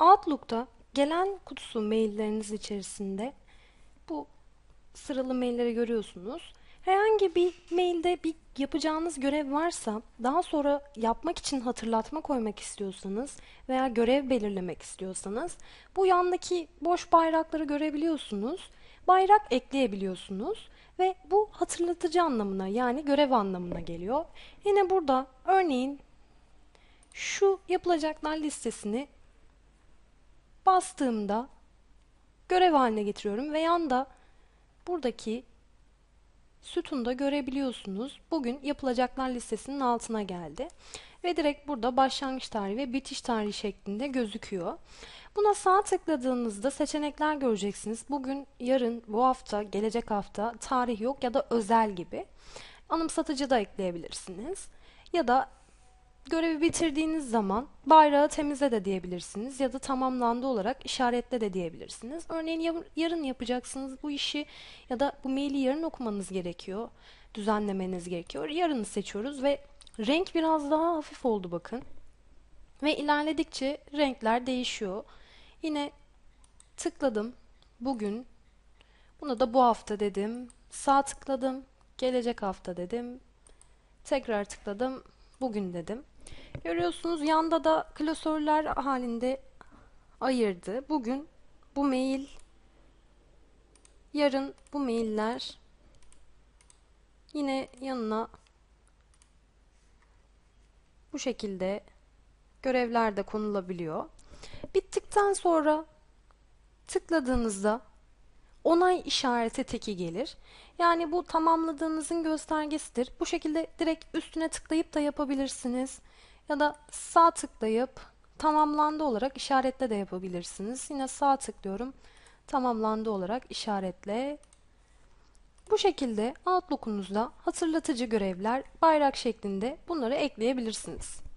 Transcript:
Outlook'ta gelen kutusu mailleriniz içerisinde bu sıralı mailleri görüyorsunuz. Herhangi bir mailde bir yapacağınız görev varsa, daha sonra yapmak için hatırlatma koymak istiyorsanız veya görev belirlemek istiyorsanız bu yandaki boş bayrakları görebiliyorsunuz. Bayrak ekleyebiliyorsunuz ve bu hatırlatıcı anlamına yani görev anlamına geliyor. Yine burada örneğin şu yapılacaklar listesini bastığımda görev haline getiriyorum ve yanda buradaki sütunda görebiliyorsunuz. Bugün yapılacaklar listesinin altına geldi. Ve direkt burada başlangıç tarihi ve bitiş tarihi şeklinde gözüküyor. Buna sağ tıkladığınızda seçenekler göreceksiniz. Bugün, yarın, bu hafta, gelecek hafta, tarih yok ya da özel gibi. Anımsatıcı da ekleyebilirsiniz. Ya da görevi bitirdiğiniz zaman bayrağı temizle de diyebilirsiniz ya da tamamlandı olarak işaretle de diyebilirsiniz. Örneğin yarın yapacaksınız bu işi ya da bu maili yarın okumanız gerekiyor. Düzenlemeniz gerekiyor. Yarını seçiyoruz ve renk biraz daha hafif oldu bakın. Ve ilerledikçe renkler değişiyor. Yine tıkladım. Bugün. Buna da bu hafta dedim. Sağ tıkladım. Gelecek hafta dedim. Tekrar tıkladım. Bugün dedim. Görüyorsunuz yanda da klasörler halinde ayırdı. Bugün bu mail, yarın bu mailler, yine yanına bu şekilde görevler de konulabiliyor. Bittikten sonra tıkladığınızda onay işareti teki gelir. Yani bu tamamladığınızın göstergesidir. Bu şekilde direkt üstüne tıklayıp da yapabilirsiniz. Ya da sağ tıklayıp tamamlandı olarak işaretle de yapabilirsiniz. Yine sağ tıklıyorum. Tamamlandı olarak işaretle. Bu şekilde Outlook'unuzda hatırlatıcı görevler bayrak şeklinde bunları ekleyebilirsiniz.